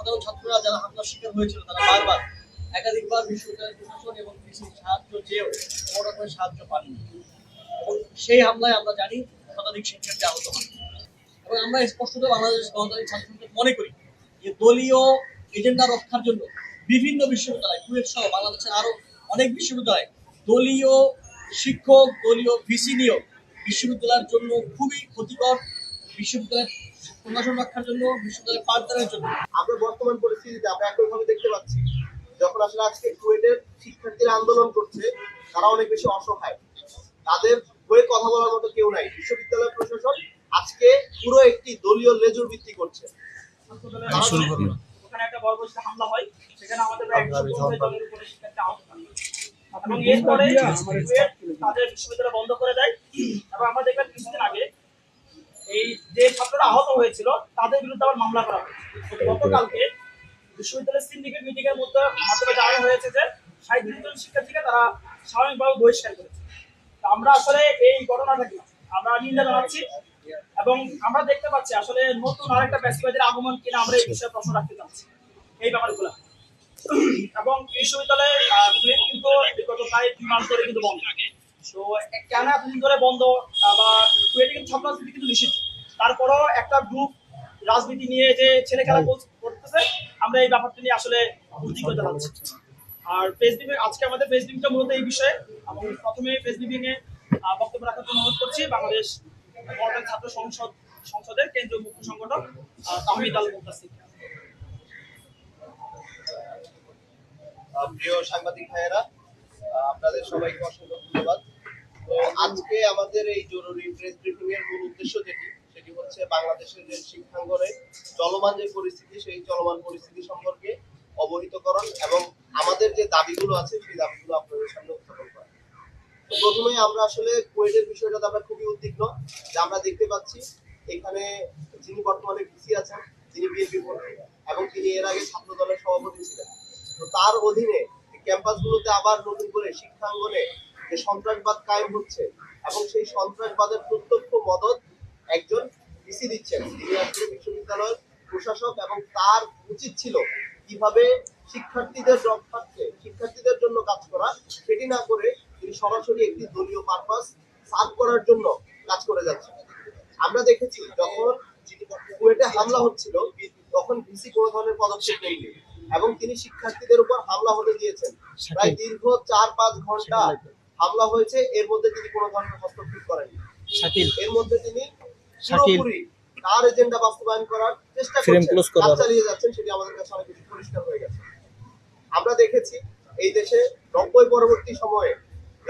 সাধারণ ছাত্ররা যারা হামলার শিকার হয়েছিল, তারা বারবার একাধিকবার বিশ্ববিদ্যালয় প্রশাসন এবং সাহায্য চেয়েও কোনো সাহায্য পাননি। সেই হামলায় আমরা জানি শতাধিক শিক্ষার্থী আহত হন। এবং আমরা স্পষ্টত বাংলাদেশ গণতান্ত্রিক মনে করি যে দলীয় এজেন্ডা রক্ষার জন্য বিভিন্ন বিশ্ববিদ্যালয় কুয়েট সহ বাংলাদেশের আরও অনেক বিশ্ববিদ্যালয় দলীয় শিক্ষক, দলীয় ভিসি নিয়োগ বিশ্ববিদ্যালয়ের জন্য খুবই ক্ষতিকর। বিশ্ববিদ্যালয়ের প্রশাসন রক্ষার জন্য বিশ্ববিদ্যালয়ের পাঠদানের জন্য। আমরা বর্তমান পরিস্থিতিতে আমরা একইভাবে দেখতে পাচ্ছি যখন আসলে আজকে কুয়েটের শিক্ষার্থীরা আন্দোলন করছে তারা অনেক বেশি অসহায়। তাদের হয়ে কথা বলার মতো কেউ নাই। বিশ্ববিদ্যালয় প্রশাসন আজকে পুরো একটি দলীয় লেজুর ভিত্তি করছে। ওখানে একটা বর্বরিত হামলা হয় সেখানে আমাদের এবং এরপরে তাদের বিশ্ববিদ্যালয় বন্ধ করে দেয়। এবং আমরা দেখলাম কিছুদিন আগে এই যে ছাত্ররা আহত হয়েছিল, তাদের বিরুদ্ধে আবার মামলা করা হয়েছে। গতকালকে বিশ্ববিদ্যালয়ের সিন্ডিকেট মিটিং এর মধ্যে মাধ্যমে জানা হয়েছে যে সাঁত্রিশ জন শিক্ষার্থীকে তারা স্বাভাবিকভাবে বহিষ্কার করেছে। আমরা আসলে এই ঘটনাটাকে আমরা নিন্দা জানাচ্ছি এবং আমরা দেখতে পাচ্ছি আসলে নতুন আরেকটা প্যাসিবাদের আগমন কিনা আমরা এই বিষয়ে প্রশ্ন রাখতে চাচ্ছি। এই ব্যাপারগুলো। এবং বিশ্ববিদ্যালয়ে কিন্তু বিগত প্রায় দুই মাস ধরে কিন্তু বন্ধ। তো কেন এতদিন ধরে বন্ধ? বা কুয়েটে কিন্তু ছাত্র রাজনীতি কিন্তু নিষিদ্ধ। তারপরও একটা গ্রুপ রাজনীতি নিয়ে যে ছেলে খেলা করতেছে আমরা এই ব্যাপারটা নিয়ে আসলে উদ্বিগ্ন জানাচ্ছি আর ফেসবুকে আজকে আমাদের ফেসবুকটা মূলত এই বিষয়ে। এবং প্রথমে ফেসবুকে বক্তব্য রাখার জন্য অনুরোধ করছি বাংলাদেশ গণতান্ত্রিক ছাত্র সংসদ সংসদের কেন্দ্রীয় মুখ্য সংগঠক তাহমিদ আল আহ, প্রিয় সাংবাদিক ভাইয়েরা আপনাদের সবাইকে অসংখ্য ধন্যবাদ। তো আজকে আমাদের এই জরুরি প্রেস ব্রিফিং এর মূল উদ্দেশ্য যেটি, সেটি হচ্ছে বাংলাদেশের যে শিক্ষাঙ্গনে চলমান যে পরিস্থিতি, সেই চলমান পরিস্থিতি সম্পর্কে অবহিতকরণ এবং আমাদের যে দাবিগুলো আছে, সেই দাবিগুলো আপনাদের সামনে উত্থাপন করা। প্রথমে আমরা আসলে কুয়েটের বিষয়টাতে আমরা খুবই উদ্বিগ্ন, যে আমরা দেখতে পাচ্ছি এখানে যিনি বর্তমানে ভিসি আছেন, তিনি বিএনপি এবং তিনি এর আগে ছাত্র দলের সভাপতি ছিলেন। তো তার অধীনে ক্যাম্পাসগুলোতে আবার নতুন করে শিক্ষাঙ্গনে যে সন্ত্রাসবাদ কায়েম হচ্ছে এবং সেই সন্ত্রাসবাদের প্রত্যক্ষ মদত একজন ভিসি দিচ্ছেন তিনি আসলে বিশ্ববিদ্যালয়ের প্রশাসক এবং তার উচিত ছিল কীভাবে শিক্ষার্থীদের রক্ষার্থে, শিক্ষার্থীদের জন্য কাজ করা, সেটি না করে তিনি সরাসরি একটি দলীয় পারপাস সার্ভ করার জন্য কাজ করে যাচ্ছেন। আমরা দেখেছি যখন কুয়েটে হামলা হচ্ছিল, তখন ভিসি কোনো ধরনের পদক্ষেপ নেননি এবং তিনি শিক্ষার্থীদের উপর হামলা হতে দিয়েছেন। প্রায় দীর্ঘ চার পাঁচ ঘণ্টা হামলা হয়েছে। এর মধ্যে তিনি কোনো ধরনের হস্তক্ষেপ করেননি। এর মধ্যে তিনি পুরোপুরি তার এজেন্ডা বাস্তবায়ন করার চেষ্টা করছেন। চালিয়ে যাচ্ছেন সেটি আমাদের কাছে অনেক বেশি পরিষ্কার হয়ে গেছে। আমরা দেখেছি এই দেশে নব্বই পরবর্তী সময়ে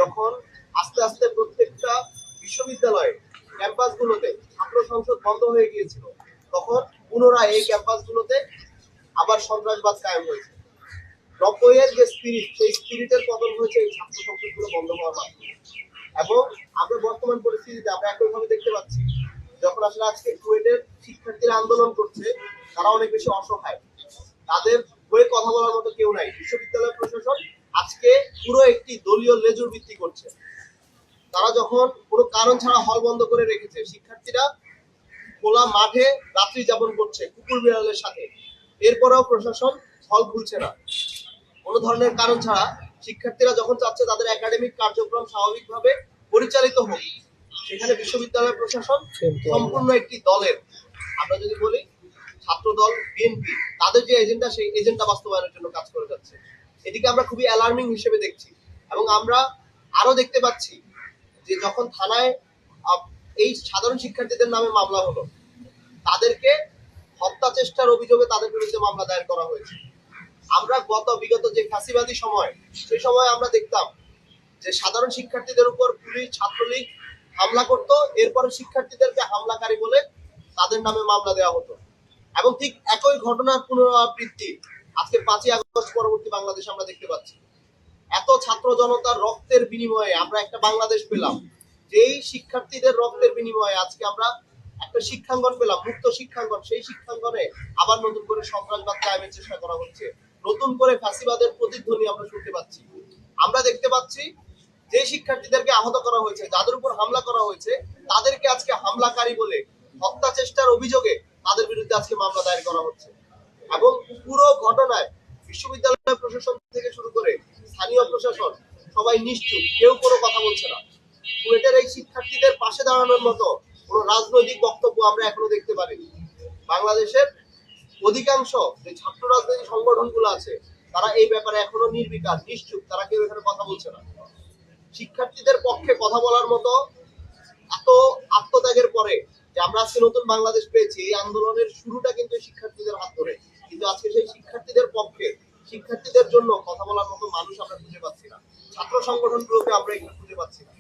যখন আস্তে আস্তে প্রত্যেকটা বিশ্ববিদ্যালয়ে ক্যাম্পাসগুলোতে ছাত্র সংসদ বন্ধ হয়ে গিয়েছিল তখন পুনরায় এই ক্যাম্পাসগুলোতে আবার সন্ত্রাসবাদ কায়েম হয়েছে। নব্বই এর যে স্পিরিট সেই স্পিরিটের পতন হয়েছে এই ছাত্র সংসদগুলো বন্ধ হওয়ার মাধ্যমে এবং আমরা বর্তমান পরিস্থিতিতে আমরা একইভাবে দেখতে পাচ্ছি, যখন আসলে আজকে কুয়েটের শিক্ষার্থীরা আন্দোলন করছে, তারা অনেক বেশি অসহায়। তাদের হয়ে কথা বলার মতো কেউ নাই। বিশ্ববিদ্যালয় প্রশাসন আজকে পুরো একটি দলীয় লেজুর ভিত্তি করছে। তারা যখন কোনো কারণ ছাড়া হল বন্ধ করে রেখেছে, শিক্ষার্থীরা খোলা মাঠে রাত্রি যাপন করছে, কুকুর বিড়ালের সাথে। এরপরেও প্রশাসন ফল খুলছে না। কোনো ধরনের কারণ ছাড়া শিক্ষার্থীরা যখন চাচ্ছে তাদের একাডেমিক কার্যক্রম স্বাভাবিকভাবে পরিচালিত হোক সেখানে বিশ্ববিদ্যালয় প্রশাসন সম্পূর্ণ একটি দলের। আমরা যদি বলি ছাত্র দল বিএনপি তাদের যে এজেন্ডা সেই এজেন্ডা বাস্তবায়নের জন্য কাজ করে যাচ্ছে। এটিকে আমরা খুবই অ্যালার্মিং হিসেবে দেখছি এবং আমরা আরও দেখতে পাচ্ছি যে যখন থানায় এই সাধারণ শিক্ষার্থীদের নামে মামলা হলো তাদেরকে হত্যা চেষ্টার অভিযোগে তাদের বিরুদ্ধে মামলা দায়ের করা হয়েছে। আমরা গত বিগত যে ফাঁসিবাদী সময় সেই সময় আমরা দেখতাম যে সাধারণ শিক্ষার্থীদের উপর পুলিশ, ছাত্রলীগ হামলা করত, এরপরে শিক্ষার্থীদেরকে হামলাকারী বলে তাদের নামে মামলা দেওয়া হতো। এবং ঠিক একই ঘটনার পুনরাবৃত্তি আজকে পাঁচই আগস্ট পরবর্তী বাংলাদেশ আমরা দেখতে পাচ্ছি। এত ছাত্র জনতার রক্তের বিনিময়ে আমরা একটা বাংলাদেশ পেলাম, যেই শিক্ষার্থীদের রক্তের বিনিময়ে আজকে আমরা একটা শিক্ষাঙ্গন পেলাম, মুক্ত শিক্ষাঙ্গন, সেই শিক্ষাঙ্গনে আবার নতুন করে সন্ত্রাসবাদ কায়েমের চেষ্টা করা হচ্ছে। নতুন করে ফাঁসিবাদের প্রতিধ্বনি আমরা শুনতে পাচ্ছি। আমরা দেখতে পাচ্ছি যে শিক্ষার্থীদেরকে আহত করা হয়েছে, যাদের উপর হামলা করা হয়েছে, তাদেরকে আজকে হামলাকারী বলে হত্যা চেষ্টার অভিযোগে তাদের বিরুদ্ধে আজকে মামলা দায়ের করা হচ্ছে। এবং পুরো ঘটনায় বিশ্ববিদ্যালয় প্রশাসন থেকে শুরু করে স্থানীয় প্রশাসন সবাই নিশ্চুপ, কেউ কোনো কথা বলছে না। কুয়েটের এই শিক্ষার্থীদের পাশে দাঁড়ানোর মতো কোনো রাজনৈতিক বক্তব্য আমরা এখনও দেখতে পারিনি। বাংলাদেশের অধিকাংশ যে ছাত্র রাজনৈতিক সংগঠনগুলো আছে, তারা এই ব্যাপারে এখনও নির্বিকার, নিশ্চুপ, তারা কেউ এখানে কথা বলছে না। শিক্ষার্থীদের পক্ষে কথা বলার মতো এত আত্মত্যাগের পরে যে আমরা আজকে নতুন বাংলাদেশ পেয়েছি, এই আন্দোলনের শুরুটা কিন্তু শিক্ষার্থীদের হাত ধরে। কিন্তু আজকে সেই শিক্ষার্থীদের পক্ষে, শিক্ষার্থীদের জন্য কথা বলার মতো মানুষ আমরা খুঁজে পাচ্ছি না। ছাত্র সংগঠনগুলোকে আমরা এখানে খুঁজে পাচ্ছি না।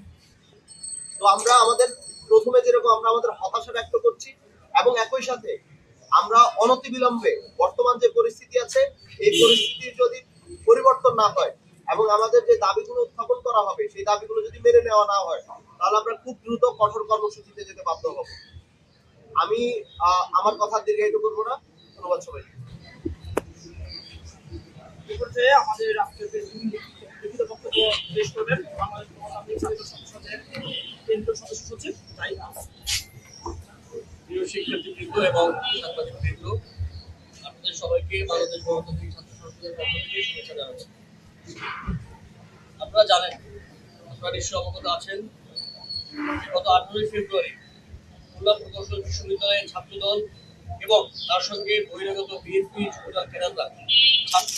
তো আমরা আমাদের প্রথমে যেরকম আমরা আমাদের হতাশা ব্যক্ত করছি, এবং একই সাথে আমরা অনতিবিলম্বে বর্তমান যে পরিস্থিতি আছে, এই পরিস্থিতির যদি পরিবর্তন না হয়, এবং আমাদের যে দাবিগুলো উত্থাপন করা হবে, সেই দাবিগুলো যদি মেনে নেওয়া না হয়, তাহলে আমরা খুব দ্রুত কঠোর কর্মসূচিতে যেতে বাধ্য হব। আমি আমার কথা দীর্ঘায়িত করব না। ধন্যবাদ সবাইকে। এই আমাদের আজকের প্রেসিডেন্ট লিখিত বক্তব্য পেশ করবেন বাংলাদেশ গণতান্ত্রিক ছাত্র সংসদের কেন্দ্রীয় সদস্য সচিব তাই প্রিয় এবং সাংবাদিকবৃন্দ আপনাদের সবাইকে বাংলাদেশ গণতান্ত্রিক ছাত্র সংসদের পক্ষ থেকে শুভেচ্ছা জানাচ্ছি। আপনারা জানেন, আপনারা নিশ্চয় অবগত আছেন গত আঠারোই ফেব্রুয়ারি খুলনা প্রকৌশল বিশ্ববিদ্যালয়ের ছাত্রদল এবং তার সঙ্গে বহিরাগত বিএনপি যুবদল কেরালা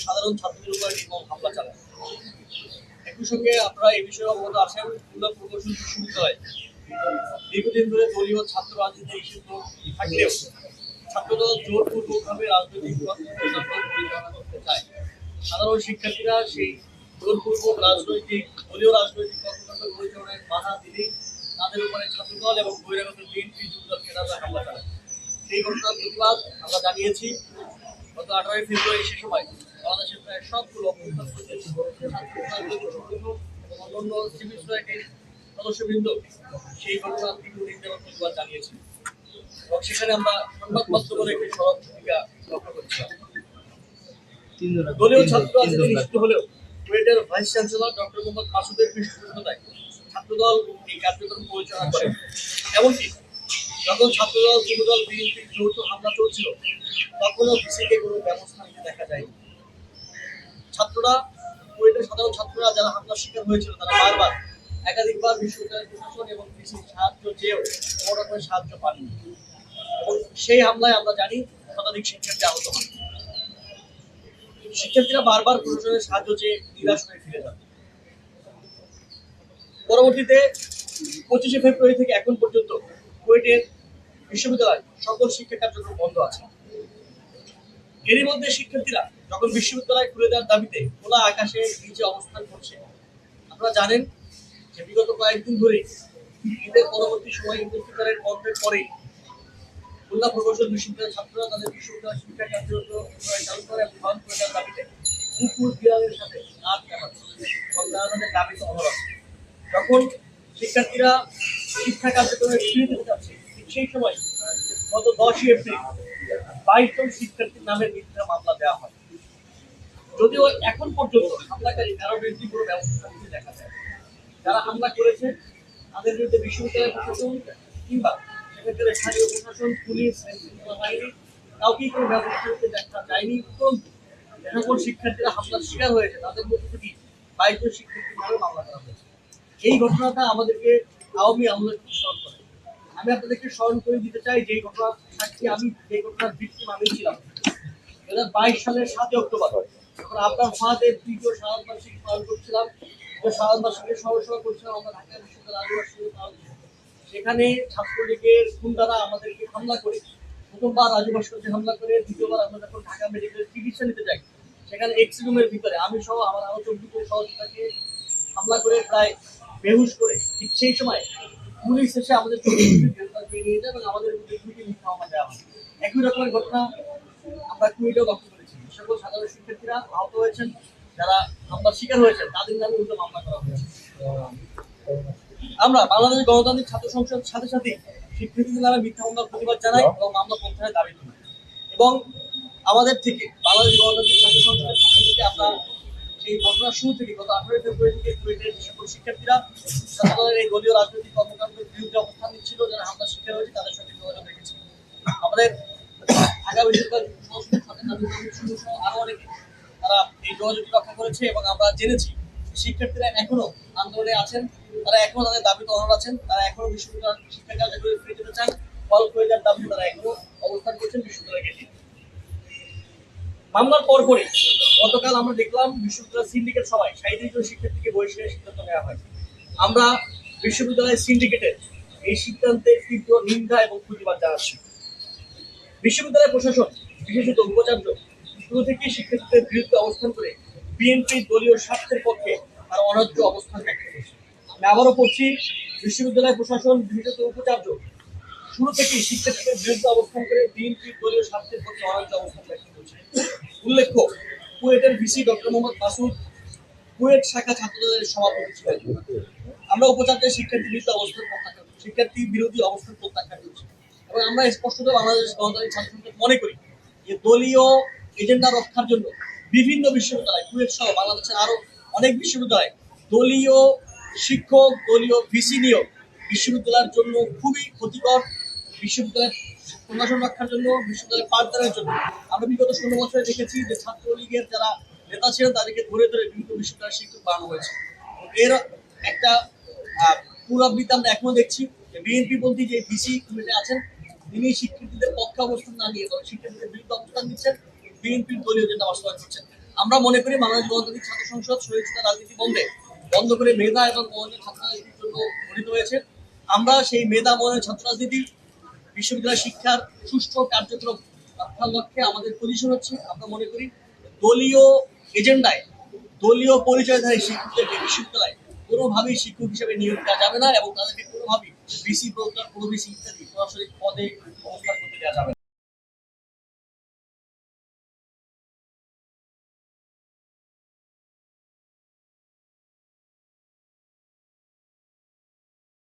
সাধারণ ছাত্রদের উপর নির্মম হামলা চালায়। একই সঙ্গে আপনারা এই বিষয়ে অবগত আছেন, খুলনা প্রকৌশল বিশ্ববিদ্যালয় দীর্ঘদিন ধরে দলীয় ছাত্র রাজনীতি নিষিদ্ধ থাকলেও ছাত্রদল জোরপূর্বকভাবে রাজনৈতিক করতে চায়। সাধারণ শিক্ষার্থীরা সেই জোরপূর্বক রাজনৈতিক, দলীয় রাজনৈতিক কর্মকাণ্ড পরিচালনায় বাধা দিলেই তাদের উপরে ছাত্রদল এবং বহিরাগত বিএনপি যুবদল কেরালা হামলা চালায়। সেই ঘটনার প্রতিবাদ আমরা জানিয়েছি। গত আঠারোই ফেব্রুয়ারি সে সময় বাংলাদেশের প্রায় সবগুলো অভ্যুত্থান প্রতিরোধী ছাত্র অন্যান্য সিভিল সোসাইটির সদস্যবৃন্দ সেই ঘটনার তীব্র নিন্দা এবং প্রতিবাদ জানিয়েছি এবং সেখানে আমরা সংবাদ মাধ্যমের একটি সড়ক ভূমিকা লক্ষ্য করছিলাম। দলীয় ছাত্র রাজনীতি নিষিদ্ধ হলেও কুয়েটের ভাইস চ্যান্সেলর ডক্টর মোহাম্মদ মাসুদের পৃষ্ঠপোষকতায় ছাত্রদল এই কার্যক্রম পরিচালনা করে। এমনকি যখন ছাত্রদল যুবদল বিএনপির যৌথ হামলা চলছিল তখনও ভিসিকে কোনো ব্যবস্থা নিতে দেখা যায়নি। ছাত্ররা কুয়েটের সাধারণ ছাত্ররা যারা হামলার শিকার হয়েছিল তারা বারবার একাধিকবার বিশ্ববিদ্যালয় প্রশাসন এবং কৃষির সাহায্য চেয়েও কোনো রকমের সাহায্য পাননি। সেই হামলায় আমরা জানি শতাধিক শিক্ষার্থী আহত হন। শিক্ষার্থীরা বারবার প্রশাসনের সাহায্য চেয়ে নিরাশ হয়ে ফিরে যান। পরবর্তীতে পঁচিশে ফেব্রুয়ারি থেকে এখন পর্যন্ত কুয়েটের বিশ্ববিদ্যালয় সকল শিক্ষা কার্যক্রম বন্ধ আছে। এরই মধ্যে শিক্ষার্থীরা যখন বিশ্ববিদ্যালয় খুলে দেওয়ার দাবিতে খোলা আকাশে নিচে অবস্থান করছে, আপনারা জানেন যে বিগত কয়েকদিন ধরে ঈদের পরবর্তী সময় ফিতরের বন্ধের পরেই খুলনা প্রকৌশল বিশ্ববিদ্যালয়ের ছাত্ররা তাদের বিশ্ববিদ্যালয় শিক্ষা কার্যক্রম চালু করে এবং করে দেওয়ার দাবিতে কুকুর বিড়ালের সাথে নাচ দেখাচ্ছে এবং তারা তাদের দাবিতে অভাব যখন শিক্ষার্থীরা শিক্ষা কার্যক্রমে ফিরে যেতে চাচ্ছে ঠিক সেই সময়, গত দশই এপ্রিল বাইশ জন শিক্ষার্থীর নামে মিথ্যা মামলা দেওয়া হয়। যদিও এখন পর্যন্ত হামলাকারী কারও বিরুদ্ধে কোনো ব্যবস্থা দেখা যায় যারা হামলা করেছে, তাদের বিরুদ্ধে বিশ্ববিদ্যালয় প্রশাসন কিংবা সেক্ষেত্রে স্থানীয় প্রশাসন, পুলিশ আইনশৃঙ্খলা বাহিনী কাউকেই কোনো ব্যবস্থা নিতে দেখা যায়নি। যে সকল শিক্ষার্থীরা হামলার শিকার হয়েছে, তাদের মধ্যে থেকে বাইশ জন শিক্ষার্থীর নামে মামলা করা হয়েছে। এই ঘটনাটা আমাদেরকে আওয়ামী আমলের স্মরণ করে। আমি আপনাদেরকে স্মরণ করে দিতে চাই, যেই ঘটনা সাক্ষী আমি যে ঘটনার ভিত্তিম আমি ছিলাম। দু হাজার বাইশ সালের সাতই অক্টোবর, যখন আপনার ফাঁদের তৃতীয় শারদ বার্ষিকী পালন করছিলাম শারদ বার্ষিকীর সহসভা করছিলাম আমরা ঢাকা বিশ্ববিদ্যালয়। সেখানে ছাত্রলীগের গুন্ডারা আমাদেরকে হামলা করে, প্রথমবার রাজু ভাস্কর্যে হামলা করে, দ্বিতীয়বার আমরা যখন ঢাকা মেডিকেল চিকিৎসা নিতে যাই, সেখানে এক্স রুমের ভিতরে আমি সহ আমার আরও চব্বিশ সহযোগিতাকে হামলা করে প্রায় বেহুশ করে। ঠিক সেই সময় পুলিশ এসে আমাদের নিয়ে যায় আমাদের একই রকমের ঘটনা আমরা কুইটেও লক্ষ্য করেছি। সকল সাধারণ শিক্ষার্থীরা আহত হয়েছেন। যারা হামলার শিকার হয়েছেন, তাদের নামে উল্টো মামলা করা হয়েছে। আমরা বাংলাদেশ গণতান্ত্রিক ছাত্র সংসদের সাথে সাথে শিক্ষার্থীদের নামে মিথ্যা মামলার প্রতিবাদ জানাই এবং মামলা প্রত্যাহারের দাবি তুলি এবং আমাদের থেকে বাংলাদেশ গণতান্ত্রিক ছাত্র সংসদের পক্ষ থেকে আমরা সেই ঘটনার শুরু থেকে গত আঠারোই ফেব্রুয়ারি থেকে কুয়েটের যে সকল শিক্ষার্থীরা তাদের এই দলীয় রাজনৈতিক কর্মকাণ্ডের বিরুদ্ধে অবস্থান নিচ্ছিল, যারা হামলার শিকার হয়েছে, তাদের সঙ্গে যোগাযোগ রেখেছি। আমাদের ঢাকা বিশ্ববিদ্যালয় যোগাযোগ রক্ষা করেছে এবং আমরা জেনেছি শিক্ষার্থীরা এখনও আন্দোলনে আছেন, তারা এখনও তাদের আছেন, তারা এখনও বিশ্ববিদ্যালয় শিক্ষা কার্যক্রমে ফিরে যেতে চান, ফল দাবিতে তারা এখনও অবস্থান করছেন বিশ্ববিদ্যালয় মামলার পরপরই গতকাল আমরা দেখলাম বিশ্ববিদ্যালয় সিন্ডিকেট সভায় সাঁত্রিশ জন শিক্ষার্থীকে বহিষ্কারের সিদ্ধান্ত নেওয়া হয়। আমরা বিশ্ববিদ্যালয়ের সিন্ডিকেটের এই সিদ্ধান্তের তীব্র নিন্দা এবং প্রতিবাদ জানাচ্ছি। বিশ্ববিদ্যালয় প্রশাসন, বিশেষত উপাচার্য শুরু থেকেই শিক্ষার্থীদের বিরুদ্ধে অবস্থান করে বিএনপি দলীয় স্বার্থের পক্ষে তার অনার্য অবস্থান ব্যক্ত করেছে। আমি আবারও পড়ছি, বিশ্ববিদ্যালয় প্রশাসন, বিশেষত উপাচার্য। শুরু থেকেই শিক্ষার্থীদের বিরুদ্ধে অবস্থান করে বিএনপি দলীয় স্বার্থের পক্ষে অনার্য অবস্থান ব্যক্ত করেছে। উল্লেখ্য কুয়েটের VC doctor Mohammad Masud KUET শাখা ছাত্রদের সভাপতি ছিলেন। আমরা উপাচার্যের শিক্ষার্থী বিরুদ্ধে অবস্থান প্রত্যাখ্যান। শিক্ষার্থী বিরোধী অবস্থান প্রত্যাখ্যান করছি। এবং আমরা স্পষ্টত বাংলাদেশ গণতান্ত্রিক ছাত্র মনে করি যে দলীয় এজেন্ডা রক্ষার জন্য বিভিন্ন বিশ্ববিদ্যালয় কুয়েট সহ বাংলাদেশের আরও অনেক বিশ্ববিদ্যালয় দলীয় শিক্ষক, দলীয় ভিসি নিয়োগ বিশ্ববিদ্যালয়ের জন্য খুবই ক্ষতিকর, বিশ্ববিদ্যালয়ের প্রশাসন রক্ষার জন্য, বিশ্ববিদ্যালয়ের পাঠদানের জন্য। আমরা বিগত ষোলো বছরে দেখেছি যে ছাত্রলীগের যারা নেতা ছিলেন, তাদেরকে ধরে ধরে বিভিন্ন বিশ্ববিদ্যালয়ের শিক্ষক বানানো হয়েছে। এর একটা পুনরাবৃত্তি আমরা এখনও দেখছি বিএনপি পন্থী যে ভিসি কমিটি আছেন, তিনি শিক্ষার্থীদের পক্ষে অবস্থান না নিয়ে শিক্ষার্থীদের বিরুদ্ধে অবস্থান নিচ্ছেন। বিএনপির দলীয় যেটা বাস্তবায়ন করছেন। আমরা মনে করি বাংলাদেশ গণতান্ত্রিক ছাত্র সংসদ শহীদতা রাজনীতি বন্ধে বন্ধ করে মেধা এবং মনের ছাত্র রাজনীতির জন্য গঠিত হয়েছে। আমরা সেই মেধা মনের ছাত্র রাজনীতি, বিশ্ববিদ্যালয় শিক্ষার সুষ্ঠু কার্যক্রম রক্ষার লক্ষ্যে আমাদের পজিশন হচ্ছে। আমরা মনে করি দলীয় এজেন্ডায়, দলীয় পরিচয়ধারী শিক্ষকদেরকে বিশ্ববিদ্যালয় কোনোভাবেই শিক্ষক হিসেবে নিয়োগ দেওয়া যাবে না এবং তাদেরকে কোনোভাবেই বিসি প্রোগ্রাম কোনো বিসি ইত্যাদি সরাসরি পদে অবস্থান করতে দেওয়া যাবে না।